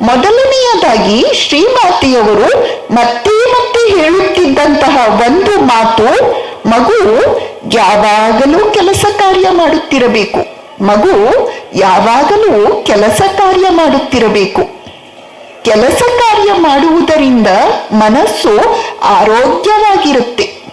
ಮೊದಲನೆಯದಾಗಿ ಶ್ರೀಮಾತಿಯವರು ಮತ್ತೆ ಮತ್ತೆ ಹೇಳುತ್ತಿದ್ದಂತಹ ಒಂದು ಮಾತು, ಮಗು ಯಾವಾಗಲೂ ಕೆಲಸ ಕಾರ್ಯ ಮಾಡುತ್ತಿರಬೇಕು. ಮಗು ಯಾವಾಗಲೂ ಕೆಲಸ ಕಾರ್ಯ ಮಾಡುತ್ತಿರಬೇಕು. ಕೆಲಸ ಕಾರ್ಯ ಮಾಡುವುದರಿಂದ ಮನಸ್ಸು ಆರೋಗ್ಯವಾಗಿರುತ್ತೆ.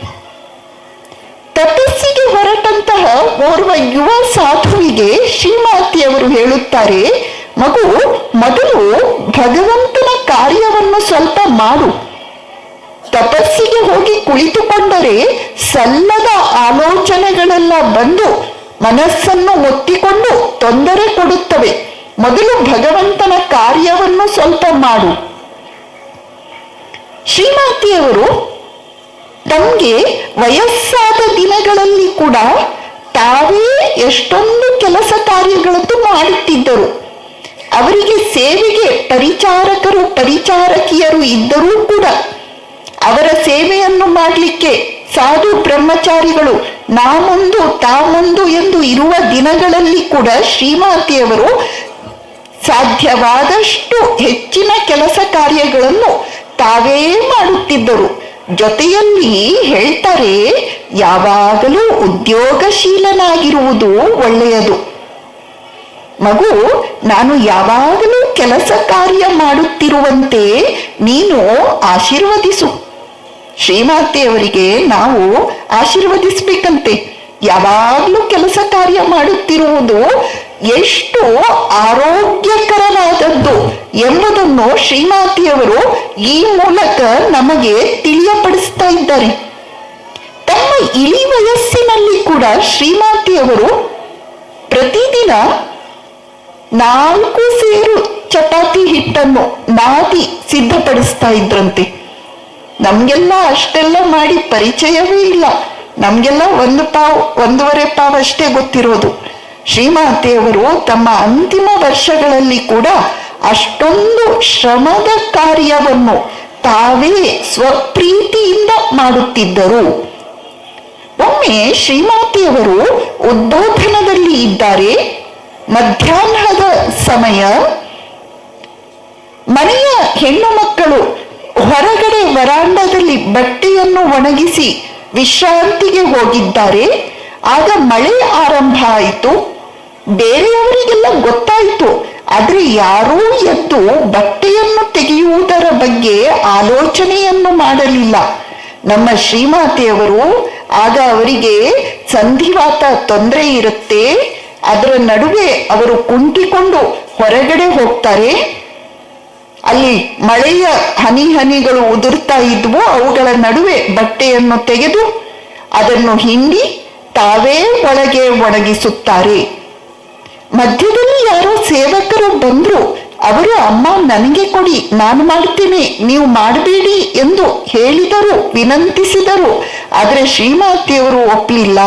ತಪಸ್ಸಿಗೆ ಹೊರಟಂತಹ ಓರ್ವ ಯುವ ಸಾಧುವಿಗೆ ಶ್ರೀಮಾತಿಯವರು ಹೇಳುತ್ತಾರೆ ಮಗು, ಮೊದಲು ಭಗವಂತನ ಕಾರ್ಯವನ್ನು ಸ್ವಲ್ಪ ಮಾಡು. ತಪಸ್ಸಿಗೆ ಹೋಗಿ ಕುಳಿತುಕೊಂಡರೆ ಸಲ್ಲದ ಆಲೋಚನೆಗಳೆಲ್ಲ ಬಂದು ಮನಸ್ಸನ್ನು ಒತ್ತಿಕೊಂಡು ತೊಂದರೆ ಕೊಡುತ್ತವೆ. ಮೊದಲು ಭಗವಂತನ ಕಾರ್ಯವನ್ನು ಸ್ವಲ್ಪ ಮಾಡು. ಶ್ರೀಮಾತಿಯವರು ತಮಗೆ ವಯಸ್ಸಾದ ದಿನಗಳಲ್ಲಿ ಕೂಡ ತಾವೇ ಎಷ್ಟೊಂದು ಕೆಲಸ ಕಾರ್ಯಗಳನ್ನು ಮಾಡುತ್ತಿದ್ದರು. ಅವರಿಗೆ ಸೇವೆಗೆ ಪರಿಚಾರಕರು, ಪರಿಚಾರಕಿಯರು ಇದ್ದರೂ ಕೂಡ ಅವರ ಸೇವೆಯನ್ನು ಮಾಡಲಿಕ್ಕೆ ಸಾಧು ಬ್ರಹ್ಮಚಾರಿಗಳು ನಾ ತಾಮೊಂದು ಎಂದು ಇರುವ ದಿನಗಳಲ್ಲಿ ಕೂಡ ಶ್ರೀಮಾತಿಯವರು ಸಾಧ್ಯವಾದಷ್ಟು ಹೆಚ್ಚಿನ ಕೆಲಸ ಕಾರ್ಯಗಳನ್ನು ತಾವೇ ಮಾಡುತ್ತಿದ್ದರು. ಜೊತೆಯಲ್ಲಿ ಹೇಳ್ತಾರೆ, ಯಾವಾಗಲೂ ಉದ್ಯೋಗಶೀಲನಾಗಿರುವುದು ಒಳ್ಳೆಯದು. ಮಗು, ನಾನು ಯಾವಾಗಲೂ ಕೆಲಸ ಕಾರ್ಯ ಮಾಡುತ್ತಿರುವಂತೆ ನೀನು ಆಶೀರ್ವದಿಸು. ಶ್ರೀಮಾತೆಯವರಿಗೆ ನಾವು ಆಶೀರ್ವದಿಸಬೇಕಂತೆ. ಯಾವಾಗಲೂ ಕೆಲಸ ಕಾರ್ಯ ಮಾಡುತ್ತಿರುವುದು ಎಷ್ಟು ಆರೋಗ್ಯಕರವಾದದ್ದು ಎಂಬುದನ್ನು ಶ್ರೀಮಾತಿಯವರು ಈ ಮೂಲಕ ನಮಗೆ ತಿಳಿಯಪಡಿಸ್ತಾ ಇದ್ದಾರೆ. ತಮ್ಮ ಇಳಿ ವಯಸ್ಸಿನಲ್ಲಿ ಕೂಡ ಶ್ರೀಮಾತಿಯವರು ಪ್ರತಿದಿನ ನಾಲ್ಕು ಸೇರು ಚಪಾತಿ ಹಿಟ್ಟನ್ನು ನಾದಿ ಸಿದ್ಧಪಡಿಸ್ತಾ ಇದ್ರಂತೆ. ನಮ್ಗೆಲ್ಲ ಅಷ್ಟೆಲ್ಲ ಮಾಡಿ ಪರಿಚಯವೇ ಇಲ್ಲ. ನಮ್ಗೆಲ್ಲ ಒಂದು ಪಾವ್, ಒಂದೂವರೆ ಪಾವ್ ಅಷ್ಟೇ ಗೊತ್ತಿರೋದು. ಶ್ರೀಮಾತೆಯವರು ತಮ್ಮ ಅಂತಿಮ ವರ್ಷಗಳಲ್ಲಿ ಕೂಡ ಅಷ್ಟೊಂದು ಶ್ರಮದ ಕಾರ್ಯವನ್ನು ತಾವೇ ಸ್ವಪ್ರೀತಿಯಿಂದ ಮಾಡುತ್ತಿದ್ದರು. ಒಮ್ಮೆ ಶ್ರೀಮಾತೆಯವರು ಉದ್ಬೋಧನದಲ್ಲಿ ಇದ್ದಾರೆ. ಮಧ್ಯಾಹ್ನದ ಸಮಯ ಮನೆಯ ಹೆಣ್ಣು ಮಕ್ಕಳು ಹೊರಗಡೆ ವರಾಂಡದಲ್ಲಿ ಬಟ್ಟೆಯನ್ನು ಒಣಗಿಸಿ ವಿಶ್ರಾಂತಿಗೆ ಹೋಗಿದ್ದಾರೆ. ಆಗ ಮಳೆ ಆರಂಭ ಆಯಿತು. ಬೇರೆಯವರಿಗೆಲ್ಲ ಗೊತ್ತಾಯಿತು. ಆದ್ರೆ ಯಾರೂ ಎದ್ದು ಬಟ್ಟೆಯನ್ನು ತೆಗೆಯುವುದರ ಬಗ್ಗೆ ಆಲೋಚನೆಯನ್ನು ಮಾಡಲಿಲ್ಲ. ನಮ್ಮ ಶ್ರೀಮಾತೆಯವರು, ಆಗ ಅವರಿಗೆ ಸಂಧಿವಾತ ತೊಂದರೆ ಇರುತ್ತೆ ಅದರ ನಡುವೆ ಅವರು ಕುಂಟಿಕೊಂಡು ಹೊರಗಡೆ ಹೋಗ್ತಾರೆ. ಅಲ್ಲಿ ಮಳೆಯ ಹನಿ ಹನಿಗಳು ಉದುರ್ತಾ ಇದ್ವು. ಅವುಗಳ ನಡುವೆ ಬಟ್ಟೆಯನ್ನು ತೆಗೆದು ಅದನ್ನು ಹಿಂಡಿ ತಾವೇ ಒಳಗೆ ಒಣಗಿಸುತ್ತಾರೆ. ಮಧ್ಯದಲ್ಲಿ ಯಾರೋ ಸೇವಕರು ಬಂದ್ರು. ಅವರು, ಅಮ್ಮ, ನನಗೆ ಕೊಡಿ. ನಾನು ಮಾಡ್ತೀನಿ. ನೀವು ಮಾಡಬೇಡಿ ಎಂದು ಹೇಳಿದರು, ವಿನಂತಿಸಿದರು. ಆದರೆ ಶ್ರೀಮಾತಿಯವರು ಒಪ್ಪಲಿಲ್ಲ.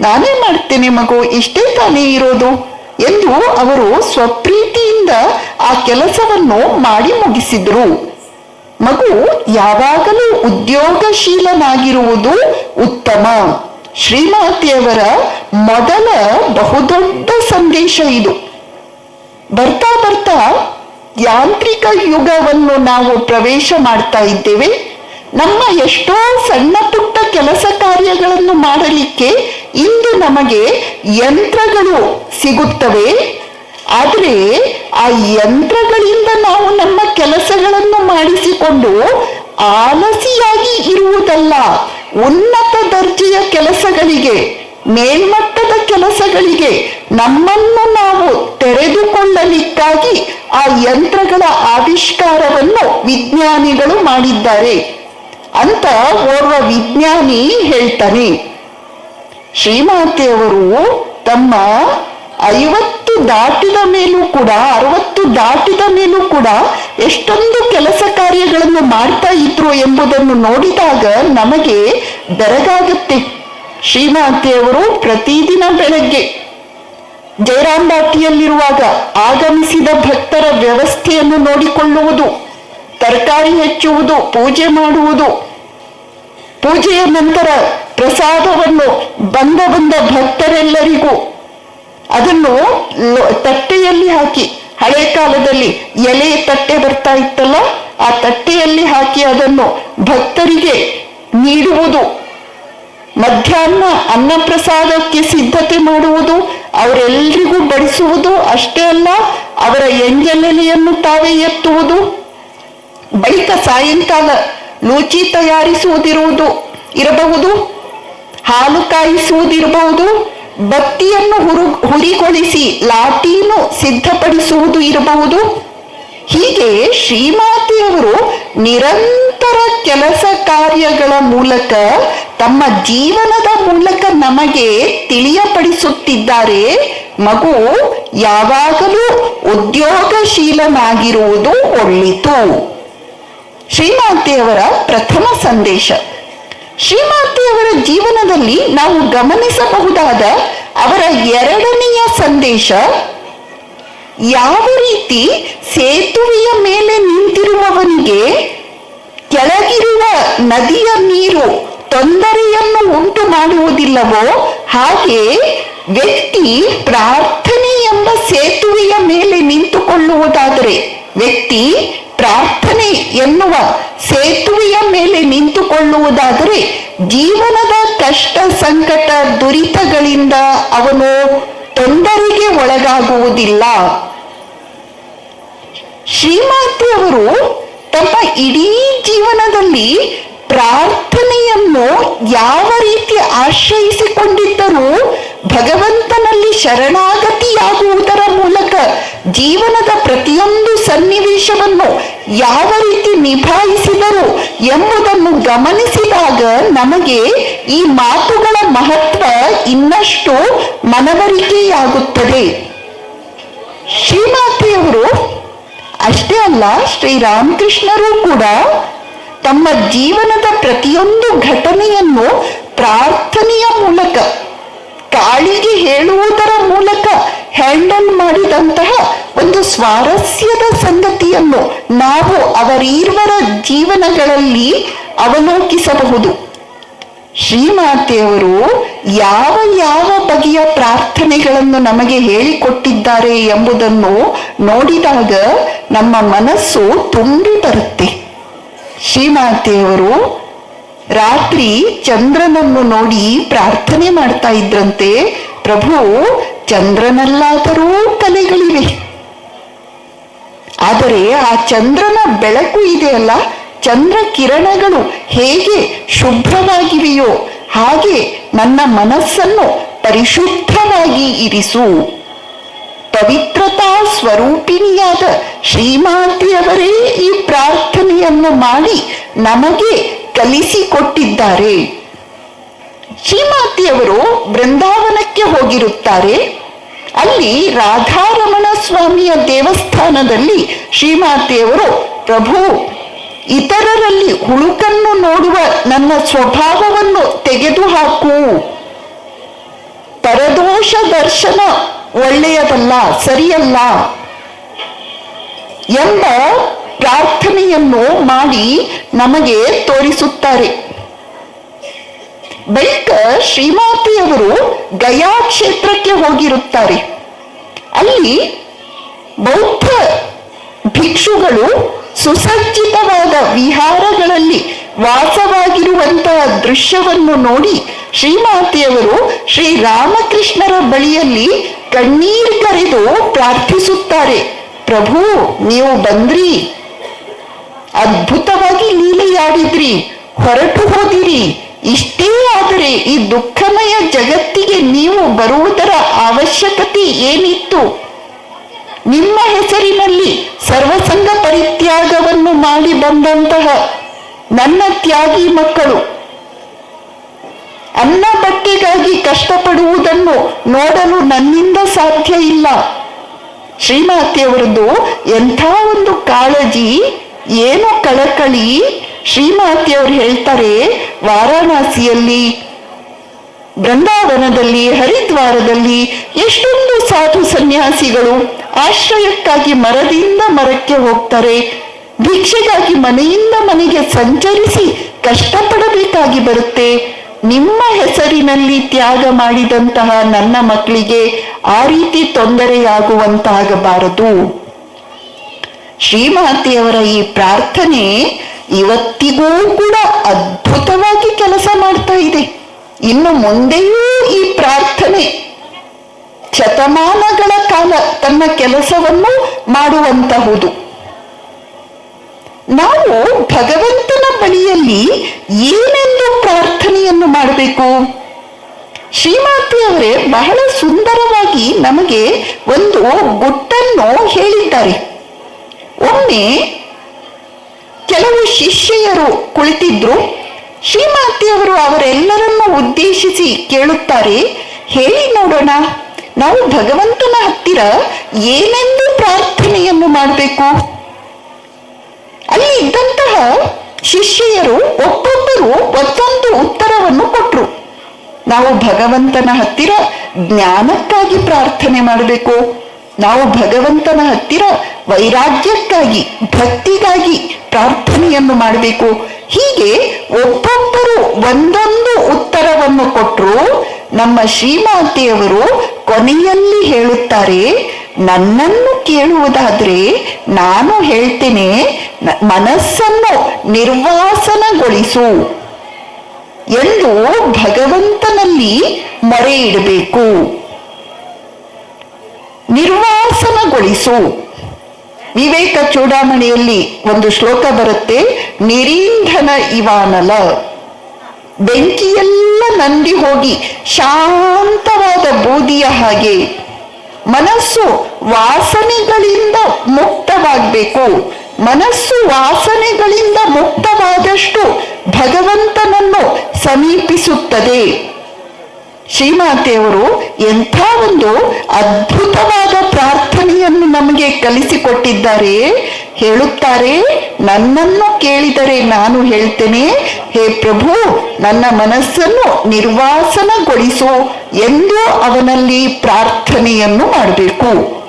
ನಾನೇ ಮಾಡ್ತೇನೆ ಮಗು, ಇಷ್ಟೇ ತಾನೇ ಇರೋದು ಎಂದು ಅವರು ಸ್ವಪ್ರೀತಿಯಿಂದ ಆ ಕೆಲಸವನ್ನು ಮಾಡಿ ಮುಗಿಸಿದ್ರು. ಮಗು ಯಾವಾಗಲೂ ಉದ್ಯೋಗಶೀಲನಾಗಿರುವುದು ಉತ್ತಮ. ಶ್ರೀಮಾತೆಯವರ ಮೊದಲ ಬಹುದೊಡ್ಡ ಸಂದೇಶ ಇದು. ಬರ್ತಾ ಬರ್ತಾ ಯಾಂತ್ರಿಕ ಯುಗವನ್ನು ನಾವು ಪ್ರವೇಶ ಮಾಡ್ತಾ ಇದ್ದೇವೆ. ನಮ್ಮ ಎಷ್ಟೋ ಸಣ್ಣ ಪುಟ್ಟ ಕೆಲಸ ಕಾರ್ಯಗಳನ್ನು ಮಾಡಲಿಕ್ಕೆ ಇಂದು ನಮಗೆ ಯಂತ್ರಗಳು ಸಿಗುತ್ತವೆ. ಆದರೆ ಆ ಯಂತ್ರಗಳಿಂದ ನಾವು ನಮ್ಮ ಕೆಲಸಗಳನ್ನು ಮಾಡಿಸಿಕೊಂಡು ಆಲಸಿಯಾಗಿ ಇರುವುದಲ್ಲ. ಉನ್ನತ ದರ್ಜೆಯ ಕೆಲಸಗಳಿಗೆ, ಮೇಲ್ಮಟ್ಟದ ಕೆಲಸಗಳಿಗೆ ನಮ್ಮನ್ನು ನಾವು ತೆರೆದುಕೊಳ್ಳಲಿಕ್ಕಾಗಿ ಆ ಯಂತ್ರಗಳ ಆವಿಷ್ಕಾರವನ್ನು ವಿಜ್ಞಾನಿಗಳು ಮಾಡಿದ್ದಾರೆ. ಅಂತ ಓರ್ವ ವಿಜ್ಞಾನಿ ಹೇಳ್ತಾನೆ. ಶ್ರೀಮಾತೆಯವರು ತಮ್ಮ ಐವತ್ತು ದಾಟಿದ ಮೇಲೂ ಕೂಡ, ಅರವತ್ತು ದಾಟಿದ ಮೇಲೂ ಕೂಡ ಎಷ್ಟೊಂದು ಕೆಲಸ ಕಾರ್ಯಗಳನ್ನು ಮಾಡ್ತಾ ಇದ್ರು ಎಂಬುದನ್ನು ನೋಡಿದಾಗ ನಮಗೆ ಬೆರಗಾಗುತ್ತೆ. ಶ್ರೀಮಾತೆಯವರು ಪ್ರತಿದಿನ ಬೆಳಗ್ಗೆ ಜಯರಾಂಬಾಟಿಯಲ್ಲಿರುವಾಗ ಆಗಮಿಸಿದ ಭಕ್ತರ ವ್ಯವಸ್ಥೆಯನ್ನು ನೋಡಿಕೊಳ್ಳುವುದು. ತರಕಾರಿ ಹೆಚ್ಚುವುದು, ಪೂಜೆ ಮಾಡುವುದು. ಪೂಜೆಯ ನಂತರ ಪ್ರಸಾದವನ್ನು ಬಂದ ಬಂದ ಭಕ್ತರೆಲ್ಲರಿಗೂ ಅದನ್ನು ತಟ್ಟೆಯಲ್ಲಿ ಹಾಕಿ, ಹಳೆ ಕಾಲದಲ್ಲಿ ಎಲೆ ತಟ್ಟೆ ಬರ್ತಾ ಇತ್ತಲ್ಲ, ಆ ತಟ್ಟೆಯಲ್ಲಿ ಹಾಕಿ ಅದನ್ನು ಭಕ್ತರಿಗೆ ನೀಡುವುದು. ಮಧ್ಯಾಹ್ನ ಅನ್ನಪ್ರಸಾದಕ್ಕೆ ಸಿದ್ಧತೆ ಮಾಡುವುದು ಅವರೆಲ್ಲರಿಗೂ ಬಡಿಸುವುದು ಅಷ್ಟೇ ಅಲ್ಲ, ಅವರ ಎಂಜಲೆಲೆಯನ್ನು ತಾವೇ ಎತ್ತುವುದು. ಬಳಿಕ ಸಾಯಂಕಾಲ ಲೂಚಿ ತಯಾರಿಸುವುದಿರುವುದು ಇರಬಹುದು, ಹಾಲು ಕಾಯಿಸುವುದಿರಬಹುದು, ಬತ್ತಿಯನ್ನು ಹುರು, ಹುರಿಗೊಳಿಸಿ ಲಾಟೀನು ಸಿದ್ಧಪಡಿಸುವುದು ಇರಬಹುದು. ಹೀಗೆ ಶ್ರೀಮಾತಿಯವರು ನಿರಂತರ ಕೆಲಸ ಕಾರ್ಯಗಳ ಮೂಲಕ ತಮ್ಮ ಜೀವನದ ಮೂಲಕ ನಮಗೆ ತಿಳಿಯಪಡಿಸುತ್ತಿದ್ದಾರೆ. ಮಗು ಯಾವಾಗಲೂ ಉದ್ಯೋಗಶೀಲನಾಗಿರುವುದು ಒಳ್ಳಿತು. ಶ್ರೀಮಾತೆಯವರ ಪ್ರಥಮ ಸಂದೇಶ. ಶ್ರೀಮಾತೆಯವರ ಜೀವನದಲ್ಲಿ ನಾವು ಗಮನಿಸಬಹುದಾದ ಅವರ ಎರಡನೆಯ ಸಂದೇಶ, ಯಾವ ರೀತಿ ಸೇತುವೆಯ ಮೇಲೆ ನಿಂತಿರುವವನಿಗೆ ಕೆಳಗಿರುವ ನದಿಯ ನೀರು ತೊಂದರೆಯನ್ನು ಉಂಟು ಮಾಡುವುದಿಲ್ಲವೋ, ಹಾಗೆ ವ್ಯಕ್ತಿ ಪ್ರಾರ್ಥನೆ ಎಂಬ ಸೇತುವೆಯ ಮೇಲೆ ನಿಂತುಕೊಳ್ಳುವುದಾದರೆ ವ್ಯಕ್ತಿ ಪ್ರಾರ್ಥನೆ ಎನ್ನುವ ಸೇತುವೆಯ ಮೇಲೆ ನಿಂತುಕೊಳ್ಳುವುದಾದರೆ ಜೀವನದ ಕಷ್ಟ ಸಂಕಟ ದುರಿತಗಳಿಂದ ಅವನು ತೊಂದರೆಗೆ ಒಳಗಾಗುವುದಿಲ್ಲ. ಶ್ರೀಮಾತೆಯವರು ತಮ್ಮ ಇಡೀ ಜೀವನದಲ್ಲಿ ಪ್ರಾರ್ಥನೆಯನ್ನು ಯಾವ ರೀತಿ ಆಶ್ರಯಿಸಿಕೊಂಡಿದ್ದರೂ ಭಗವಂತನಲ್ಲಿ ಶರಣಾಗತಿಯಾಗುವುದರ ಮೂಲಕ ಜೀವನದ ಪ್ರತಿಯೊಂದು ಸನ್ನಿವೇಶವನ್ನು ಯಾವ ರೀತಿ ನಿಭಾಯಿಸಿದರು ಎಂಬುದನ್ನು ಗಮನಿಸಿದಾಗ ನಮಗೆ ಈ ಮಾತುಗಳ ಮಹತ್ವ ಇನ್ನಷ್ಟು ಮನವರಿಕೆಯಾಗುತ್ತದೆ. ಶ್ರೀಮಾತೆಯವರು ಅಷ್ಟೇ ಅಲ್ಲ, ಶ್ರೀರಾಮಕೃಷ್ಣರು ಕೂಡ ತಮ್ಮ ಜೀವನದ ಪ್ರತಿಯೊಂದು ಘಟನೆಯನ್ನು ಪ್ರಾರ್ಥನೆಯ ಮೂಲಕ ಕಾಳಿಗೆ ಹೇಳುವುದರ ಮೂಲಕ ಹ್ಯಾಂಡಲ್ ಮಾಡಿದಂತಹ ಒಂದು ಸ್ವಾರಸ್ಯದ ಸಂಗತಿಯನ್ನು ನಾವು ಅವರೀರ್ವರ ಜೀವನಗಳಲ್ಲಿ ಅವಲೋಕಿಸಬಹುದು. ಶ್ರೀಮಾತೆಯವರು ಯಾವ ಯಾವ ಬಗೆಯ ಪ್ರಾರ್ಥನೆಗಳನ್ನು ನಮಗೆ ಹೇಳಿಕೊಟ್ಟಿದ್ದಾರೆ ಎಂಬುದನ್ನು ನೋಡಿದಾಗ ನಮ್ಮ ಮನಸ್ಸು ತುಂಬಿ ಬರುತ್ತೆ. ಶ್ರೀಮಾತೆಯವರು ರಾತ್ರಿ ಚಂದ್ರನನ್ನು ನೋಡಿ ಪ್ರಾರ್ಥನೆ ಮಾಡ್ತಾ ಇದ್ರಂತೆ, ಪ್ರಭು ಚಂದ್ರನಲ್ಲಾದರೂ ಕಲೆಗಳಿವೆ. ಆದರೆ ಆ ಚಂದ್ರನ ಬೆಳಕು ಇದೆಯಲ್ಲ ಚಂದ್ರ ಕಿರಣಗಳು ಹೇಗೆ ಶುಭ್ರವಾಗಿವೆಯೋ ಹಾಗೆ ನನ್ನ ಮನಸ್ಸನ್ನು ಪರಿಶುದ್ಧವಾಗಿ ಇರಿಸು. ಪವಿತ್ರತಾ ಸ್ವರೂಪಿಣಿಯಾದ ಶ್ರೀಮಾತೆಯವರೇ ಈ ಪ್ರಾರ್ಥನೆಯನ್ನು ಮಾಡಿ ನಮಗೆ ಕಲಿಸಿಕೊಟ್ಟಿದ್ದಾರೆ. ಶ್ರೀಮಾತೆಯವರು ಬೃಂದಾವನಕ್ಕೆ ಹೋಗಿರುತ್ತಾರೆ? ಅಲ್ಲಿ ರಾಧಾರಮಣ ಸ್ವಾಮಿಯ ದೇವಸ್ಥಾನದಲ್ಲಿ ಶ್ರೀಮಾತೆಯವರು, ಪ್ರಭು, ಇತರರಲ್ಲಿ ಹುಳುಕನ್ನು ನೋಡುವ ನನ್ನ ಸ್ವಭಾವವನ್ನು ತೆಗೆದುಹಾಕು. ಪರದೋಷ ದರ್ಶನ ಒಳ್ಳೆಯದಲ್ಲ, ಸರಿಯಲ್ಲ ಎಂಬ ಪ್ರಾರ್ಥನೆಯನ್ನು ಮಾಡಿ ನಮಗೆ ತೋರಿಸುತ್ತಾರೆ. ಬಳಿಕ ಶ್ರೀಮಾತೆಯವರು ಗಯಾ ಕ್ಷೇತ್ರಕ್ಕೆ ಹೋಗಿರುತ್ತಾರೆ. ಅಲ್ಲಿ ಬೌದ್ಧ ಭಿಕ್ಷುಗಳು ಸುಸಜ್ಜಿತವಾದ ವಿಹಾರಗಳಲ್ಲಿ ವಾಸವಾಗಿರುವಂತಹ ದೃಶ್ಯವನ್ನು ನೋಡಿ ಶ್ರೀಮಾತೆಯವರು ಶ್ರೀರಾಮಕೃಷ್ಣರ ಬಳಿಯಲ್ಲಿ ಕಣ್ಣೀರು ಕರೆದು ಪ್ರಾರ್ಥಿಸುತ್ತಾರೆ, ಪ್ರಭು, ನೀವು ಬಂದ್ರಿ. ಅದ್ಭುತವಾಗಿ ಲೀಲೆಯಾಡಿದ್ರಿ. ಹೊರಟು ಹೋದಿರಿ. ಇಷ್ಟೇ ಆದರೆ ಈ ದುಃಖಮಯ ಜಗತ್ತಿಗೆ ನೀವು ಬರುವುದರ ಅವಶ್ಯಕತೆ ಏನಿತ್ತು? ನಿಮ್ಮ ಹೆಸರಿನಲ್ಲಿ ಸರ್ವಸಂಗ ಪರಿತ್ಯಾಗವನ್ನು ಮಾಡಿ ಬಂದಂತಹ ನನ್ನ ತ್ಯಾಗಿ ಮಕ್ಕಳು, ಅನ್ನ ಬಟ್ಟೆಗಾಗಿ ಕಷ್ಟಪಡುವುದನ್ನು ನೋಡಲು ನನ್ನಿಂದ ಸಾಧ್ಯ ಇಲ್ಲ. ಶ್ರೀಮಾತೆಯವರದ್ದು ಎಂಥ ಒಂದು ಕಾಳಜಿ, ಏನು ಕಳಕಳಿ? ಶ್ರೀಮಾತೆಯವರು ಹೇಳ್ತಾರೆ, ವಾರಾಣಸಿಯಲ್ಲಿ, ಬೃಂದಾವನದಲ್ಲಿ, ಹರಿದ್ವಾರದಲ್ಲಿ ಎಷ್ಟೊಂದು ಸಾಧು ಸನ್ಯಾಸಿಗಳು ಆಶ್ರಯಕ್ಕಾಗಿ ಮರದಿಂದ ಮರಕ್ಕೆ ಹೋಗ್ತಾರೆ, ಭಿಕ್ಷೆಗಾಗಿ ಮನೆಯಿಂದ ಮನೆಗೆ ಸಂಚರಿಸಿ ಕಷ್ಟಪಡಬೇಕಾಗಿ ಬರುತ್ತೆ. ನಿಮ್ಮ ಹೆಸರಿನಲ್ಲಿ ತ್ಯಾಗ ಮಾಡಿದಂತಹ ನನ್ನ ಮಕ್ಕಳಿಗೆ ಆ ರೀತಿ ತೊಂದರೆಯಾಗುವಂತಾಗಬಾರದು. ಶ್ರೀಮಾತೆಯವರ ಈ ಪ್ರಾರ್ಥನೆ ಇವತ್ತಿಗೂ ಕೂಡ ಅದ್ಭುತವಾಗಿ ಕೆಲಸ ಮಾಡ್ತಾ ಇದೆ. ಇನ್ನು ಮುಂದೆಯೂ ಈ ಪ್ರಾರ್ಥನೆ ಶತಮಾನಗಳ ಕಾಲ ತನ್ನ ಕೆಲಸವನ್ನು ಮಾಡುವಂತಹುದು. ನಾವು ಭಗವಂತನ ಬಳಿಯಲ್ಲಿ ಏನೆಂದು ಪ್ರಾರ್ಥನೆಯನ್ನು ಮಾಡಬೇಕು? ಶ್ರೀಮಾತಿ ಅವರೇ ಬಹಳ ಸುಂದರವಾಗಿ ನಮಗೆ ಒಂದು ಗುಟ್ಟನ್ನು ಹೇಳಿದ್ದಾರೆ. ಒಮ್ಮೆ ಕೆಲವು ಶಿಷ್ಯರು ಕುಳಿತಿದ್ರು. ಶ್ರೀಮಾತಿಯವರು ಅವರೆಲ್ಲರನ್ನು ಉದ್ದೇಶಿಸಿ ಕೇಳುತ್ತಾರೆ, ಹೇಳಿ ನೋಡೋಣ, ನಾವು ಭಗವಂತನ ಹತ್ತಿರ ಏನೆಂದು ಪ್ರಾರ್ಥನೆಯನ್ನು ಮಾಡಬೇಕು? ಅಲ್ಲಿ ಇದ್ದಂತಹ ಶಿಷ್ಯರು ಒಬ್ಬೊಬ್ಬರು ಒಂದೊಂದು ಉತ್ತರವನ್ನು ಕೊಟ್ರು. ನಾವು ಭಗವಂತನ ಹತ್ತಿರ ಜ್ಞಾನಕ್ಕಾಗಿ ಪ್ರಾರ್ಥನೆ ಮಾಡಬೇಕು. ನಾವು ಭಗವಂತನ ಹತ್ತಿರ ವೈರಾಗ್ಯಕ್ಕಾಗಿ, ಭಕ್ತಿಗಾಗಿ ಪ್ರಾರ್ಥನೆಯನ್ನು ಮಾಡಬೇಕು. ಹೀಗೆ ಒಬ್ಬೊಬ್ಬರು ಒಂದೊಂದು ಉತ್ತರವನ್ನು ಕೊಟ್ಟರು ನಮ್ಮ ಶ್ರೀಮಾತೆಯವರು ಕೊನೆಯಲ್ಲಿ ಹೇಳುತ್ತಾರೆ, ನನ್ನನ್ನು ಕೇಳುವುದಾದ್ರೆ ನಾನು ಹೇಳ್ತೇನೆ ಮನಸ್ಸನ್ನು ನಿರ್ವಾಸನಗೊಳಿಸು ಎಂದು ಭಗವಂತನಲ್ಲಿ ಮೊರೆ ಇಡಬೇಕು. ನಿರ್ವಾಸನಗೊಳಿಸು. ವಿವೇಕ ಚೂಡಾಮಣಿಯಲ್ಲಿ ಒಂದು ಶ್ಲೋಕ ಬರುತ್ತೆ, ನಿರೀಂಧನ ಇವಾನಲ. ಬೆಂಕಿಯೆಲ್ಲ ನಂದಿ ಹೋಗಿ ಶಾಂತವಾದ ಬೂದಿಯ ಹಾಗೆ ಮನಸ್ಸು ವಾಸನೆಗಳಿಂದ ಮುಕ್ತವಾಗಬೇಕು. ಮನಸ್ಸು ವಾಸನೆಗಳಿಂದ ಮುಕ್ತವಾದಷ್ಟು ಭಗವಂತನನ್ನು ಸಮೀಪಿಸುತ್ತದೆ. ಶ್ರೀಮಾತೆಯವರು ಎಂಥ ಒಂದು ಅದ್ಭುತವಾದ ಪ್ರಾರ್ಥನೆಯನ್ನು ನಮಗೆ ಕಲಿಸಿಕೊಟ್ಟಿದ್ದಾರೆ. ಹೇಳುತ್ತಾರೆ, ನನ್ನನ್ನು ಕೇಳಿದರೆ ನಾನು ಹೇಳ್ತೇನೆ, ಹೇ ಪ್ರಭು, ನನ್ನ ಮನಸ್ಸನ್ನು ನಿರ್ವಾಸನಗೊಳಿಸು ಎಂದು ಅವನಲ್ಲಿ ಪ್ರಾರ್ಥನೆಯನ್ನು ಮಾಡಬೇಕು.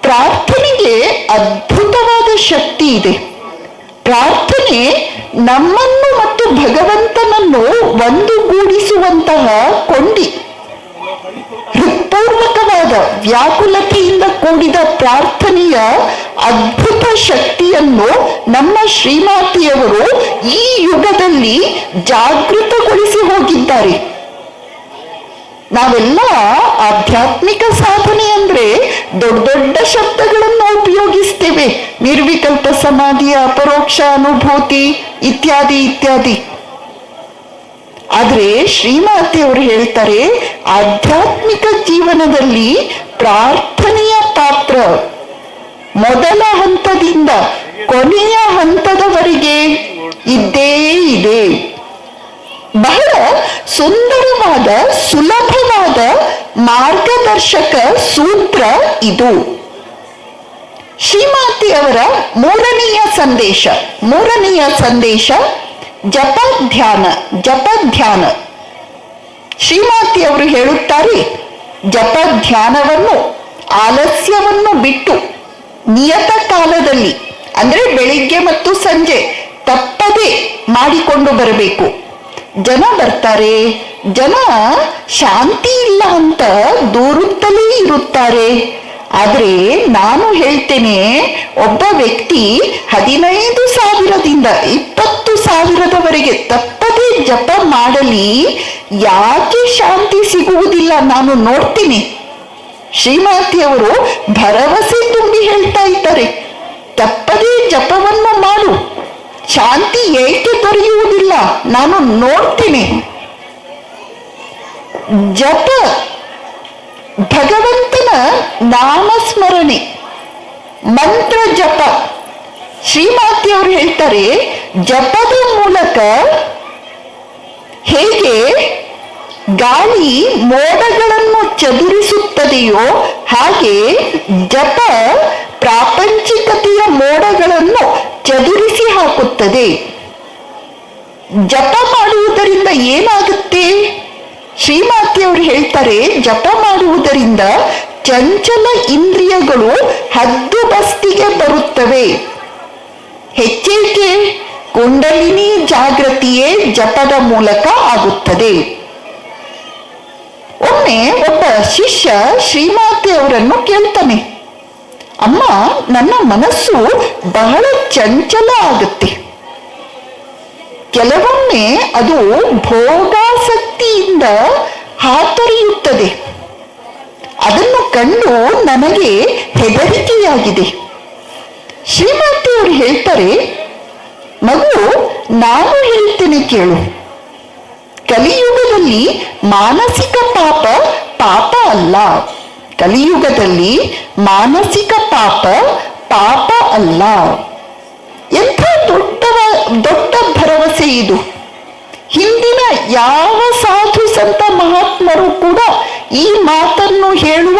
ಪ್ರಾರ್ಥನೆಗೆ ಅದ್ಭುತವಾದ ಶಕ್ತಿ ಇದೆ. ಪ್ರಾರ್ಥನೆ ನಮ್ಮನ್ನು ಮತ್ತು ಭಗವಂತನನ್ನು ಒಂದುಗೂಡಿಸುವಂತಹ ಕೊಂಡಿ. ಹೃತ್ಪೂರ್ವಕವಾದ ವ್ಯಾಕುಲತೆಯಿಂದ ಕೂಡಿದ ಪ್ರಾರ್ಥನೆಯ ಅದ್ಭುತ ಶಕ್ತಿಯನ್ನು ನಮ್ಮ ಶ್ರೀಮಾತೆಯವರು ಈ ಯುಗದಲ್ಲಿ ಜಾಗೃತಗೊಳಿಸಿ ಹೋಗಿದ್ದಾರೆ. ನಾವೆಲ್ಲ ಆಧ್ಯಾತ್ಮಿಕ ಸಾಧನೆ ಅಂದ್ರೆ ದೊಡ್ಡ ದೊಡ್ಡ ಶಬ್ದಗಳನ್ನು ಉಪಯೋಗಿಸ್ತೇವೆ. ನಿರ್ವಿಕಲ್ಪ ಸಮಾಧಿ, ಅಪರೋಕ್ಷ ಅನುಭೂತಿ ಇತ್ಯಾದಿ ಇತ್ಯಾದಿ. ಆದ್ರೆ ಶ್ರೀಮಾತೆಯವರು ಹೇಳ್ತಾರೆ, ಆಧ್ಯಾತ್ಮಿಕ ಜೀವನದಲ್ಲಿ ಪ್ರಾರ್ಥನೆಯ ಪಾತ್ರ ಮೊದಲ ಹಂತದಿಂದ ಕೊನೆಯ ಹಂತದವರೆಗೆ ಇದ್ದೇ ಇದೆ. ಸುಂದರವಾದ, ಸುಲಭವಾದ ಮಾರ್ಗದರ್ಶಕ ಸೂತ್ರ ಇದು. ಶ್ರೀಮಾತೆಯವರ ಮೂರನೆಯ ಸಂದೇಶ ಮೂರನೆಯ ಸಂದೇಶ ಜಪ ಧ್ಯಾನ ಜಪ ಧ್ಯಾನ ಶ್ರೀಮಾತೆಯವರು ಹೇಳುತ್ತಾರೆ ಜಪ ಧ್ಯಾನವನ್ನು ಆಲಸ್ಯವನ್ನು ಬಿಟ್ಟು, ನಿಯತ ಕಾಲದಲ್ಲಿ, ಅಂದ್ರೆ ಬೆಳಿಗ್ಗೆ ಮತ್ತು ಸಂಜೆ, ತಪ್ಪದೆ ಮಾಡಿಕೊಂಡು ಬರಬೇಕು. ಜನ ಬರ್ತಾರೆ, ಜನ ಶಾಂತಿ ಇಲ್ಲ ಅಂತ ದೂರುತ್ತಲೇ ಇರುತ್ತಾರೆ. ಆದರೆ ನಾನು ಹೇಳ್ತೇನೆ, ಒಬ್ಬ ವ್ಯಕ್ತಿ ಹದಿನೈದು ಸಾವಿರದಿಂದ ಇಪ್ಪತ್ತು ಸಾವಿರದವರೆಗೆ ತಪ್ಪದೇ ಜಪ ಮಾಡಲಿ, ಯಾಕೆ ಶಾಂತಿ ಸಿಗುವುದಿಲ್ಲ ನಾನು ನೋಡ್ತೀನಿ. ಶ್ರೀಮಾತಿಯವರು ಭರವಸೆ ತುಂಬಿ ಹೇಳ್ತಾ ಇದ್ದಾರೆ, ತಪ್ಪದೇ ಜಪವನ್ನು ಮಾಡು. ಶಾಂತಿ ಏಕೆ ದೊರೆಯುವುದಿಲ್ಲ? ನಾನು ನೋಡ್ತೀನಿ. ಜಪ ಭಗವಂತನ ನಾಮಸ್ಮರಣೆ. ಮಂತ್ರ ಜಪ. ಶ್ರೀಮಾತಿಯವರು ಹೇಳ್ತಾರೆ, ಜಪದ ಮೂಲಕ ಹೇಗೆ ಗಾಳಿ ಮೋಡಗಳನ್ನು ಚದುರಿಸುತ್ತದೆಯೋ ಹಾಗೆ ಜಪ ಪ್ರಾಪಂಚಿಕತೆಯ ಮೋಡಗಳನ್ನು ಚದುರಿಸಿ ಹಾಕುತ್ತದೆ. ಜಪ ಮಾಡುವುದರಿಂದ ಏನಾಗುತ್ತೆ? ಶ್ರೀಮಾತಿಯವರು ಹೇಳ್ತಾರೆ, ಜಪ ಮಾಡುವುದರಿಂದ ಚಂಚಲ ಇಂದ್ರಿಯಗಳು ಹದ್ದು ಬಸ್ತಿಗೆ ಬರುತ್ತವೆ. ಹೆಚ್ಚೇಕೆ? ಕುಂಡಲಿನಿ ಜಾಗೃತಿಯೇ ಜಪದ ಮೂಲಕ ಆಗುತ್ತದೆ. ಒಮ್ಮೆ ಒಬ್ಬ ಶಿಷ್ಯ ಶ್ರೀಮಾತೆಯವರನ್ನು ಕೇಳ್ತಾನೆ. ಅಮ್ಮ, ನನ್ನ ಮನಸ್ಸು ಬಹಳ ಚಂಚಲ ಆಗುತ್ತೆ. ಕೆಲವೊಮ್ಮೆ ಅದು ಭೋಗಾಸಕ್ತಿಯಿಂದ ಹಾತೊರೆಯುತ್ತದೆ. ಅದನ್ನು ಕಂಡು ನನಗೆ ಹೆದರಿಕೆಯಾಗಿದೆ. ಶ್ರೀಮಾತೆಯವರು ಹೇಳ್ತಾರೆ, ಮಗು, ನಾನು ಹೇಳ್ತೇನೆ ಕೇಳು. ಕಲಿಯುಗದಲ್ಲಿ ಮಾನಸಿಕ ಪಾಪ ಪಾಪ ಅಲ್ಲ. ಕಲಿಯುಗದಲ್ಲಿ ಮಾನಸಿಕ ಪಾಪ ಪಾಪ ಅಲ್ಲ. ಎಂಥ ದೊಡ್ಡ ದೊಡ್ಡ ಭರವಸೆ ಇದು. ಹಿಂದಿನ ಯಾವ ಸಾಧು ಸಂತ ಮಹಾತ್ಮರು ಕೂಡ ಈ ಮಾತನ್ನು ಹೇಳುವ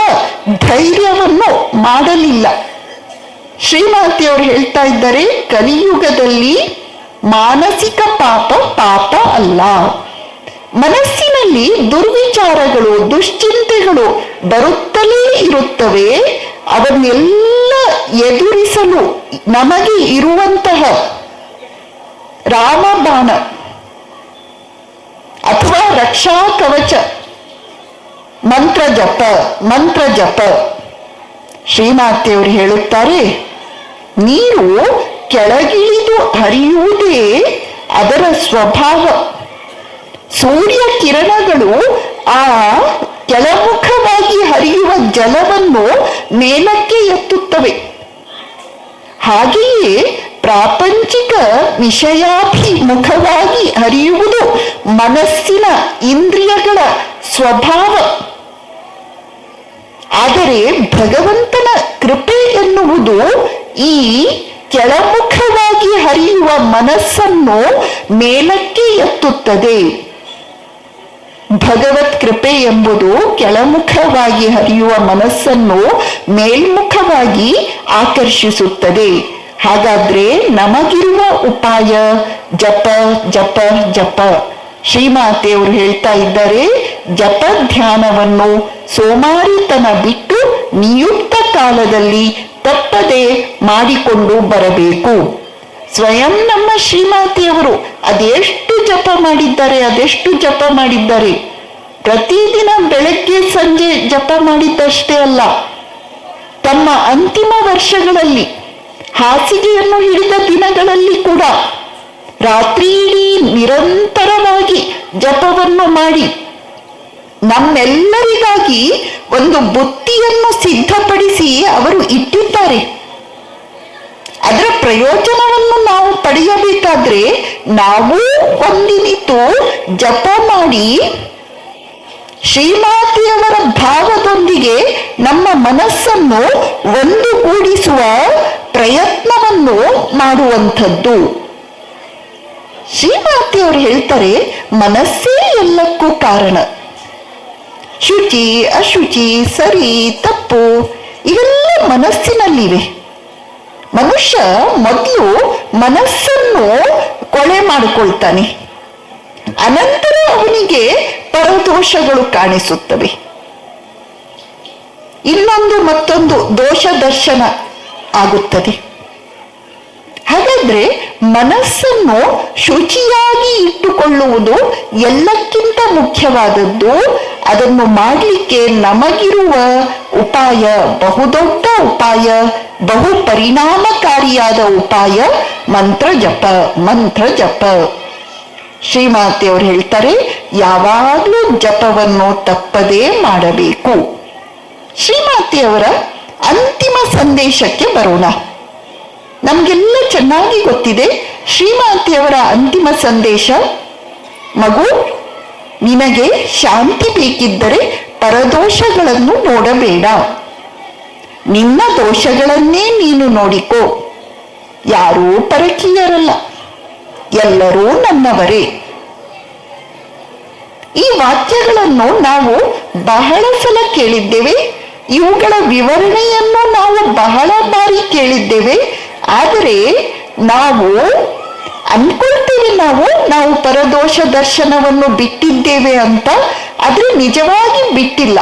ಧೈರ್ಯವನ್ನು ಮಾಡಲಿಲ್ಲ. ಶ್ರೀಮಾತಿಯವರು ಹೇಳ್ತಾ ಇದ್ದಾರೆ, ಕಲಿಯುಗದಲ್ಲಿ ಮಾನಸಿಕ ಪಾಪ ಪಾಪ ಅಲ್ಲ. ಮನಸ್ಸಿನಲ್ಲಿ ದುರ್ವಿಚಾರಗಳು, ದುಶ್ಚಿಂತೆಗಳು ಬರುತ್ತಲೇ ಇರುತ್ತವೆ, ಅವನ್ನೆಲ್ಲ ಎದುರಿಸಲು ನಮಗೆ ಇರುವಂತಹ ರಾಮಬಾಣ ಅಥವಾ ರಕ್ಷಾ ಕವಚ, ಮಂತ್ರ ಜಪ ಮಂತ್ರ ಜಪ. ಶ್ರೀಮಾತೆಯವರು ಹೇಳುತ್ತಾರೆ, ನೀರು ಕೆಳಗಿಳಿದು ಹರಿಯುವುದೇ ಅದರ ಸ್ವಭಾವ. ಸೂರ್ಯ ಕಿರಣಗಳು ಆ ಕೆಳಮುಖವಾಗಿ ಹರಿಯುವ ಜಲವನ್ನು ಮೇಲಕ್ಕೆ ಎತ್ತುತ್ತವೆ. ಹಾಗೆಯೇ ಪ್ರಾಪಂಚಿಕ ವಿಷಯಾಭಿಮುಖವಾಗಿ ಹರಿಯುವುದು ಮನಸ್ಸಿನ ಇಂದ್ರಿಯಗಳ ಸ್ವಭಾವ. ಆದರೆ ಭಗವಂತನ ಕೃಪೆ ಎನ್ನುವುದು ಈ ಕೆಳಮುಖವಾಗಿ ಹರಿಯುವ ಮನಸ್ಸನ್ನು ಮೇಲಕ್ಕೆ ಎತ್ತುತ್ತದೆ. ಭಗವತ್ ಕೃಪೆ ಎಂಬುದು ಕೆಳಮುಖವಾಗಿ ಹರಿಯುವ ಮನಸ್ಸನ್ನು ಮೇಲ್ಮುಖವಾಗಿ ಆಕರ್ಷಿಸುತ್ತದೆ. ಹಾಗಾದ್ರೆ ನಮಗಿರುವ ಉಪಾಯ? ಜಪ ಜಪ ಜಪ. ಶ್ರೀಮಾತೆಯವರು ಹೇಳ್ತಾ ಇದ್ದಾರೆ, ಜಪ ಧ್ಯಾನವನ್ನು ಸೋಮಾರಿತನ ಬಿಟ್ಟು ನಿಯುಕ್ತ ಕಾಲದಲ್ಲಿ ತಪ್ಪದೆ ಮಾಡಿಕೊಂಡು ಬರಬೇಕು. ಸ್ವಯಂ ನಮ್ಮ ಶ್ರೀಮಾತೆಯವರು ಅದೆಷ್ಟು ಜಪ ಮಾಡಿದ್ದಾರೆ, ಅದೆಷ್ಟು ಜಪ ಮಾಡಿದ್ದಾರೆ. ಪ್ರತಿದಿನ ಬೆಳಗ್ಗೆ, ಸಂಜೆ ಜಪ ಮಾಡಿದ್ದಷ್ಟೇ ಅಲ್ಲ. ತಮ್ಮ ಅಂತಿಮ ವರ್ಷಗಳಲ್ಲಿ, ಹಾಸಿಗೆಯನ್ನು ಹಿಡಿದ ದಿನಗಳಲ್ಲಿ ಕೂಡ ರಾತ್ರಿ ಇಡೀ ನಿರಂತರವಾಗಿ ಜಪವನ್ನು ಮಾಡಿ ನಮ್ಮೆಲ್ಲರಿಗಾಗಿ ಒಂದು ಬುತ್ತಿಯನ್ನು ಸಿದ್ಧಪಡಿಸಿ ಅವರು ಇಟ್ಟಿದ್ದಾರೆ. ಅದರ ಪ್ರಯೋಜನವನ್ನು ನಾವು ಪಡೆಯಬೇಕಾದ್ರೆ ನಾವು ಒಂದಿನಿತು ಜಪ ಮಾಡಿ ಶ್ರೀಮಾತಿಯವರ ಭಾವದೊಂದಿಗೆ ನಮ್ಮ ಮನಸ್ಸನ್ನು ಒಂದುಗೂಡಿಸುವ ಪ್ರಯತ್ನವನ್ನು ಮಾಡುವಂಥದ್ದು. ಶ್ರೀಮಾತೆಯವರು ಹೇಳ್ತಾರೆ, ಮನಸ್ಸೇ ಎಲ್ಲಕ್ಕೂ ಕಾರಣ. ಶುಚಿ ಅಶುಚಿ ಸರಿ ತಪ್ಪು, ಇವೆಲ್ಲ ಮನಸ್ಸಿನಲ್ಲಿವೆ. ಮನುಷ್ಯ ಮೊದಲು ಮನಸ್ಸನ್ನು ಕೊಳೆ ಮಾಡಿಕೊಳ್ತಾನೆ. ಅನಂತರ ಅವನಿಗೆ ಪರದೋಷಗಳು ಕಾಣಿಸುತ್ತವೆ. ಇನ್ನೊಂದು ಮತ್ತೊಂದು ದೋಷ ದರ್ಶನ ಆಗುತ್ತದೆ. ಹಾಗಾದ್ರೆ ಮನಸ್ಸನ್ನು ಶುಚಿಯಾಗಿ ಇಟ್ಟುಕೊಳ್ಳುವುದು ಎಲ್ಲಕ್ಕಿಂತ ಮುಖ್ಯವಾದದ್ದು. ಅದನ್ನು ಮಾಡಲಿಕ್ಕೆ ನಮಗಿರುವ ಉಪಾಯ, ಬಹುದೊಡ್ಡ ಉಪಾಯ ಬಹು ಪರಿಣಾಮಕಾರಿಯಾದ ಉಪಾಯ, ಮಂತ್ರ ಜಪ ಮಂತ್ರ ಜಪ. ಶ್ರೀಮಾತೆಯವರು ಹೇಳ್ತಾರೆ, ಯಾವಾಗಲೂ ಜಪವನ್ನು ತಪ್ಪದೇ ಮಾಡಬೇಕು. ಶ್ರೀಮಾತೆಯವರ ಅಂತಿಮ ಸಂದೇಶಕ್ಕೆ ಬರೋಣ. ನಮಗೆಲ್ಲ ಚೆನ್ನಾಗಿ ಗೊತ್ತಿದೆ. ಶ್ರೀಮಾತಿಯವರ ಅಂತಿಮ ಸಂದೇಶ, ಮಗು, ನಿನಗೆ ಶಾಂತಿ ಬೇಕಿದ್ದರೆ ಪರದೋಷಗಳನ್ನು ನೋಡಬೇಡ. ನಿನ್ನ ದೋಷಗಳನ್ನೇ ನೀನು ನೋಡಿಕೋ. ಯಾರೂ ಪರಕೀಯರಲ್ಲ. ಎಲ್ಲರೂ ನನ್ನವರೇ. ಈ ವಾಕ್ಯಗಳನ್ನು ನಾವು ಬಹಳ ಸಲ ಕೇಳಿದ್ದೇವೆ. ಇವುಗಳ ವಿವರಣೆಯನ್ನು ನಾವು ಬಹಳ ಬಾರಿ ಕೇಳಿದ್ದೇವೆ. ಆದರೆ ನಾವು ಅನ್ಕೊಳ್ತೀವಿ ನಾವು ನಾವು ಪರದೋಷ ದರ್ಶನವನ್ನು ಬಿಟ್ಟಿದ್ದೇವೆ ಅಂತ, ಆದ್ರೆ ನಿಜವಾಗಿ ಬಿಟ್ಟಿಲ್ಲ.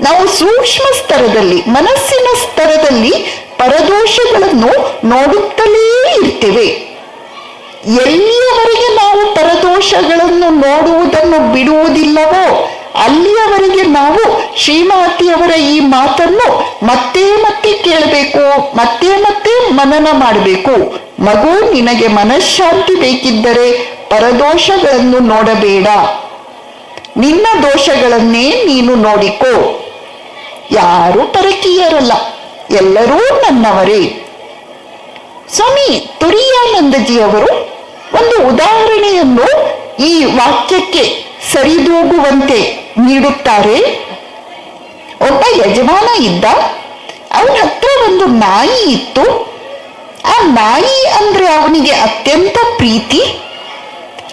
ನಾವು ಸೂಕ್ಷ್ಮ ಸ್ತರದಲ್ಲಿ, ಮನಸ್ಸಿನ ಸ್ತರದಲ್ಲಿ ಪರದೋಷಗಳನ್ನು ನೋಡುತ್ತಲೇ ಇರ್ತೇವೆ. ಎಲ್ಲಿಯವರೆಗೆ ನಾವು ಪರದೋಷಗಳನ್ನು ನೋಡುವುದನ್ನು ಬಿಡುವುದಿಲ್ಲವೋ ಅಲ್ಲಿಯವರೆಗೆ ನಾವು ಶ್ರೀಮಾತಿಯವರ ಈ ಮಾತನ್ನು ಮತ್ತೆ ಮತ್ತೆ ಕೇಳಬೇಕು, ಮತ್ತೆ ಮತ್ತೆ ಮನನ ಮಾಡಬೇಕು. ಮಗು, ನಿನಗೆ ಮನಃಶಾಂತಿ ಬೇಕಿದ್ದರೆ ಪರದೋಷಗಳನ್ನು ನೋಡಬೇಡ. ನಿನ್ನ ದೋಷಗಳನ್ನೇ ನೀನು ನೋಡಿಕೋ. ಯಾರು ಪರಕೀಯರಲ್ಲ, ಎಲ್ಲರೂ ನನ್ನವರೇ. ಸ್ವಾಮಿ ತುರಿಯಾನಂದಜಿಯವರು ಒಂದು ಉದಾಹರಣೆಯನ್ನು ಈ ವಾಕ್ಯಕ್ಕೆ ಸರಿದೂಗುವಂತೆ ನೀಡುತ್ತಾರೆ. ಒಬ್ಬ ಯಜಮಾನ ಇದ್ದ, ಅವನ ಹತ್ರ ಒಂದು ನಾಯಿ ಇತ್ತು. ಆ ನಾಯಿ ಅಂದ್ರೆ ಅವನಿಗೆ ಅತ್ಯಂತ ಪ್ರೀತಿ.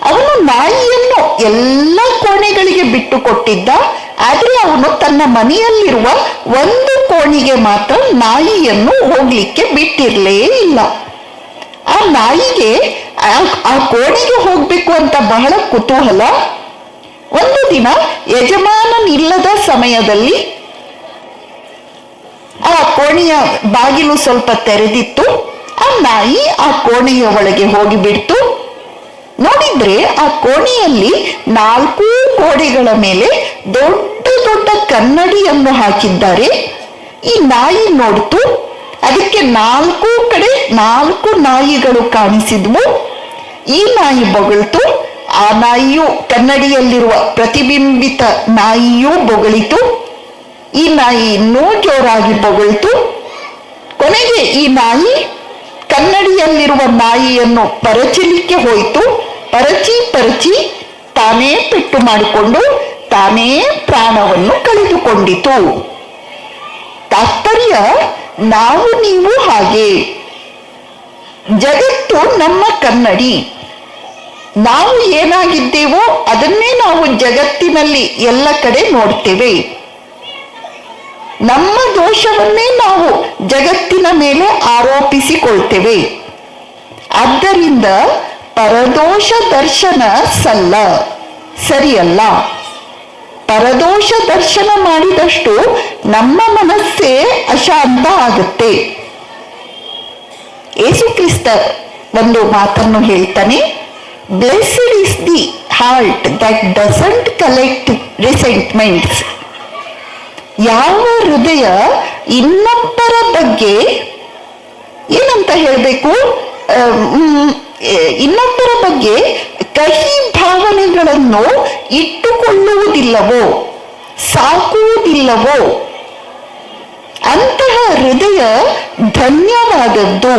ಅವನು ನಾಯಿಯನ್ನು ಎಲ್ಲ ಕೋಣೆಗಳಿಗೆ ಬಿಟ್ಟು ಕೊಟ್ಟಿದ್ದ. ಆದ್ರೆ ಅವನು ತನ್ನ ಮನೆಯಲ್ಲಿರುವ ಒಂದು ಕೋಣಿಗೆ ಮಾತ್ರ ನಾಯಿಯನ್ನು ಹೋಗ್ಲಿಕ್ಕೆ ಬಿಟ್ಟಿರ್ಲೇ ಇಲ್ಲ. ಆ ನಾಯಿಗೆ ಆ- ಕೋಣೆಗೆ ಹೋಗ್ಬೇಕು ಅಂತ ಬಹಳ ಕುತೂಹಲ. ಒಂದು ದಿನ ಯಜಮಾನನಿಲ್ಲದ ಸಮಯದಲ್ಲಿ ಆ ಕೋಣೆಯ ಬಾಗಿಲು ಸ್ವಲ್ಪ ತೆರೆದಿತ್ತು. ಆ ನಾಯಿ ಆ ಕೋಣೆಯ ಒಳಗೆ ಹೋಗಿಬಿಡ್ತು. ನೋಡಿದ್ರೆ ಆ ಕೋಣೆಯಲ್ಲಿ ನಾಲ್ಕು ಗೋಡೆಗಳ ಮೇಲೆ ದೊಡ್ಡ ದೊಡ್ಡ ಕನ್ನಡಿಯನ್ನು ಹಾಕಿದ್ದಾರೆ. ಈ ನಾಯಿ ನೋಡ್ತು, ಅದಕ್ಕೆ ನಾಲ್ಕು ಕಡೆ ನಾಲ್ಕು ನಾಯಿಗಳು ಕಾಣಿಸಿದ್ವು. ಈ ನಾಯಿ ಬೊಗಳ್ತು ಆ ನಾಯಿಯು ಕನ್ನಡಿಯಲ್ಲಿರುವ ಪ್ರತಿಬಿಂಬಿತ ನಾಯಿಯೂ ಬೊಗಳಿತು. ಈ ನಾಯಿ ಇನ್ನೂ ಜೋರಾಗಿ ಬೊಗಳಿತು. ಕೊನೆಗೆ ಈ ನಾಯಿ ಕನ್ನಡಿಯಲ್ಲಿರುವ ನಾಯಿಯನ್ನು ಪರಚಲಿಕ್ಕೆ ಹೋಯಿತು. ಪರಚಿ ಪರಚಿ ತಾನೇ ಪೆಟ್ಟು ಮಾಡಿಕೊಂಡು ತಾನೇ ಪ್ರಾಣವನ್ನು ಕಳೆದುಕೊಂಡಿತು. ತಾತ್ಪರ್ಯ, ನಾವು ನೀವು ಹಾಗೆ. ಜಗತ್ತು ನಮ್ಮ ಕನ್ನಡಿ. ನಾವು ಏನಾಗಿದ್ದೇವೋ ಅದನ್ನೇ ನಾವು ಜಗತ್ತಿನಲ್ಲಿ ಎಲ್ಲ ಕಡೆ ನೋಡ್ತೇವೆ. ನಮ್ಮ ದೋಷವನ್ನೇ ನಾವು ಜಗತ್ತಿನ ಮೇಲೆ ಆರೋಪಿಸಿಕೊಳ್ತೇವೆ. ಆದ್ದರಿಂದ ಪರದೋಷ ದರ್ಶನ ಸಲ್ಲ. ಸರಿಯಲ್ಲ. ಪರದೋಷ ದರ್ಶನ ಮಾಡಿದಷ್ಟು ನಮ್ಮ ಮನಸ್ಸೇ ಅಶಾಂತ ಆಗುತ್ತೆ. ಯೇಸು ಕ್ರಿಸ್ತ ಒಂದು ಮಾತನ್ನು ಹೇಳ್ತಾನೆ blessed is the heart that doesn't collect resentments ಯಾವ ಹೃದಯ ಇನ್ನೊಬ್ಬರ ಬಗ್ಗೆ ಏನಂತ ಹೇಳಬೇಕು? ಇನ್ನೊಬ್ಬರ ಬಗ್ಗೆ ಕಹಿ ಭಾವನೆಗಳನ್ನು ಇಟ್ಟುಕೊಳ್ಳುವುದಿಲ್ಲವೋ? ಸಾಕುವುದಿಲ್ಲವೋ? ಅಂತಹ ಹೃದಯ ಧನ್ಯವಾದದ್ದು.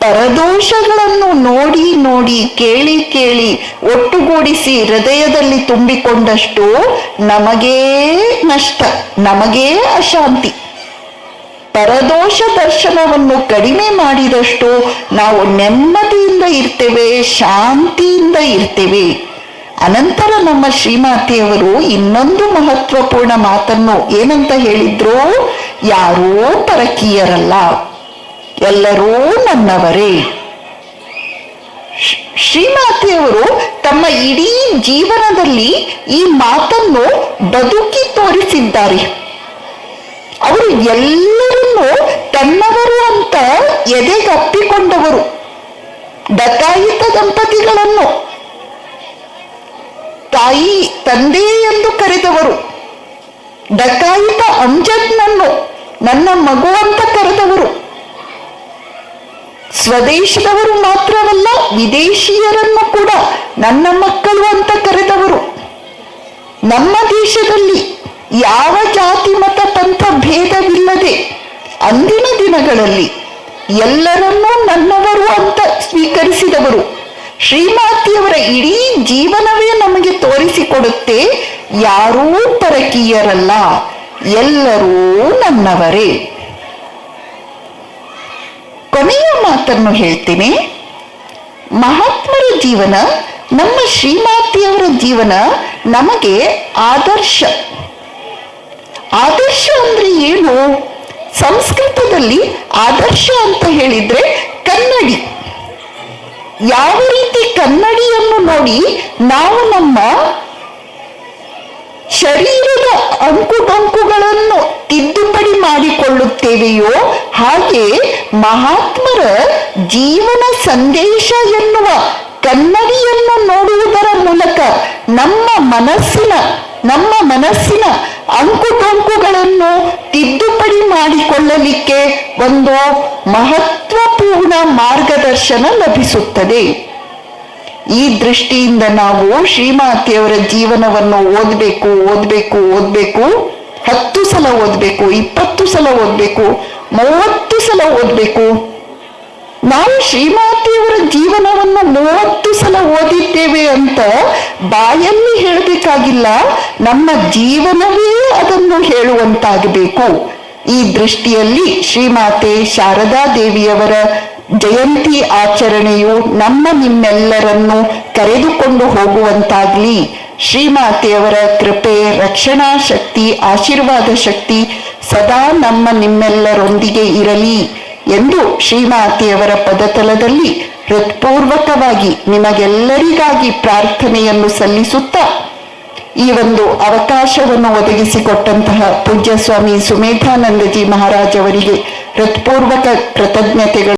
ಪರದೋಷಗಳನ್ನು ನೋಡಿ ನೋಡಿ, ಕೇಳಿ ಕೇಳಿ ಒಟ್ಟುಗೂಡಿಸಿ ಹೃದಯದಲ್ಲಿ ತುಂಬಿಕೊಂಡಷ್ಟು ನಮಗೇ ನಷ್ಟ, ನಮಗೇ ಅಶಾಂತಿ. ಪರದೋಷ ದರ್ಶನವನ್ನು ಕಡಿಮೆ ಮಾಡಿದಷ್ಟು ನಾವು ನೆಮ್ಮದಿಯಿಂದ ಇರ್ತೇವೆ, ಶಾಂತಿಯಿಂದ ಇರ್ತೇವೆ. ಅನಂತರ ನಮ್ಮ ಶ್ರೀಮಾತೆಯವರು ಇನ್ನೊಂದು ಮಹತ್ವಪೂರ್ಣ ಮಾತನ್ನು ಏನಂತ ಹೇಳಿದ್ರು? ಯಾರೂ ಪರಕೀಯರಲ್ಲ. ಎಲ್ಲರೂ ನನ್ನವರೇ. ಶ್ರೀ- ಶ್ರೀಮಾತೆಯವರು ತಮ್ಮ ಇಡೀ ಜೀವನದಲ್ಲಿ ಈ ಮಾತನ್ನು ಬದುಕಿ ತೋರಿಸಿದ್ದಾರೆ. ಅವರು ಎಲ್ಲರನ್ನೂ ತನ್ನವರು ಅಂತ ಎದೆಗಪ್ಪಿಕೊಂಡವರು ಡಕಾಯಿತ ದಂಪತಿಗಳನ್ನು. ತಾಯಿ, ತಂದೆ ಎಂದು ಕರೆದವರು. ದತ್ತಾಯಿತ ಅಂಜದ್ನನ್ನು ನನ್ನ ಮಗು ಅಂತ ಕರೆದವರು. ಸ್ವದೇಶದವರು ಮಾತ್ರವಲ್ಲ, ವಿದೇಶಿಯರನ್ನು ಕೂಡ ನನ್ನ ಮಕ್ಕಳು ಅಂತ ಕರೆದವರು. ನಮ್ಮ ದೇಶದಲ್ಲಿ ಯಾವ ಜಾತಿ, ಮತ, ಪಂಥ ಭೇದವಿಲ್ಲದೆ ಅಂದಿನ ದಿನಗಳಲ್ಲಿ ಎಲ್ಲರನ್ನೂ ನನ್ನವರು ಅಂತ ಸ್ವೀಕರಿಸಿದವರು. ಶ್ರೀಮಾತಿಯವರ ಇಡೀ ಜೀವನವೇ ನಮಗೆ ತೋರಿಸಿಕೊಡುತ್ತೆ, ಯಾರೂ ಪರಕೀಯರಲ್ಲ, ಎಲ್ಲರೂ ನನ್ನವರೇ. ಕೊನೆಯ ಮಾತನ್ನು ಹೇಳ್ತೀನಿ. ಮಹಾತ್ಮರ ಜೀವನ, ನಮ್ಮ ಶ್ರೀಮಾತಿಯವರ ಜೀವನ ನಮಗೆ ಆದರ್ಶ. ಆದರ್ಶ ಅಂದ್ರೆ ಏನು? ಸಂಸ್ಕೃತದಲ್ಲಿ ಆದರ್ಶ ಅಂತ ಹೇಳಿದ್ರೆ ಕನ್ನಡಿ. ಯಾವ ರೀತಿ ಕನ್ನಡಿಯನ್ನು ನೋಡಿ ನಾವು ನಮ್ಮ ಶರೀರದ ಅಂಕುಡೊಂಕುಗಳನ್ನು ತಿದ್ದುಪಡಿ ಮಾಡಿಕೊಳ್ಳುತ್ತೇವೆಯೋ, ಹಾಗೆ ಮಹಾತ್ಮರ ಜೀವನ ಸಂದೇಶ ಎನ್ನುವ ಕನ್ನಡಿಯನ್ನು ನೋಡುವುದರ ಮೂಲಕ ನಮ್ಮ ಮನಸ್ಸಿನ ನಮ್ಮ ಮನಸ್ಸಿನ ಅಂಕುಟೊಂಕುಗಳನ್ನು ತಿದ್ದುಪಡಿ ಮಾಡಿಕೊಳ್ಳಲಿಕ್ಕೆ ಒಂದು ಮಹತ್ವಪೂರ್ಣ ಮಾರ್ಗದರ್ಶನ ಲಭಿಸುತ್ತದೆ. ಈ ದೃಷ್ಟಿಯಿಂದ ನಾವು ಶ್ರೀಮಾತೆಯವರ ಜೀವನವನ್ನು ಓದಬೇಕು ಓದಬೇಕು ಓದಬೇಕು. ಹತ್ತು ಸಲ ಓದಬೇಕು, ಇಪ್ಪತ್ತು ಸಲ ಓದಬೇಕು, ಮೂವತ್ತು ಸಲ ಓದಬೇಕು. ನಾವು ಶ್ರೀಮಾತೆಯವರ ಜೀವನವನ್ನು ಮೂವತ್ತು ಸಲ ಓದಿದ್ದೇವೆ ಅಂತ ಬಾಯಲ್ಲಿ ಹೇಳಬೇಕಾಗಿಲ್ಲ. ನಮ್ಮ ಜೀವನವೇ ಅದನ್ನು ಹೇಳುವಂತಾಗಬೇಕು. ಈ ದೃಷ್ಟಿಯಲ್ಲಿ ಶ್ರೀಮಾತೆ ಶಾರದಾ ದೇವಿಯವರ ಜಯಂತಿ ಆಚರಣೆಯು ನಮ್ಮ ನಿಮ್ಮೆಲ್ಲರನ್ನು ಕರೆದುಕೊಂಡು ಹೋಗುವಂತಾಗ್ಲಿ. ಶ್ರೀಮಾತೆಯವರ ಕೃಪೆ, ರಕ್ಷಣಾ ಶಕ್ತಿ, ಆಶೀರ್ವಾದ ಶಕ್ತಿ ಸದಾ ನಮ್ಮ ನಿಮ್ಮೆಲ್ಲರೊಂದಿಗೆ ಇರಲಿ ಎಂದು ಶ್ರೀಮಾತೆಯವರ ಪದತಲದಲ್ಲಿ ಹೃತ್ಪೂರ್ವಕವಾಗಿ ನಿಮಗೆಲ್ಲರಿಗಾಗಿ ಪ್ರಾರ್ಥನೆಯನ್ನು ಸಲ್ಲಿಸುತ್ತಾ ಈ ಒಂದು ಅವಕಾಶವನ್ನು ಒದಗಿಸಿಕೊಟ್ಟಂತಹ ಪೂಜ್ಯ ಸ್ವಾಮಿ ಸುಮೇಧಾನಂದಜಿ ಮಹಾರಾಜ್ ಅವರಿಗೆ ಹೃತ್ಪೂರ್ವಕ ಕೃತಜ್ಞತೆಗಳು.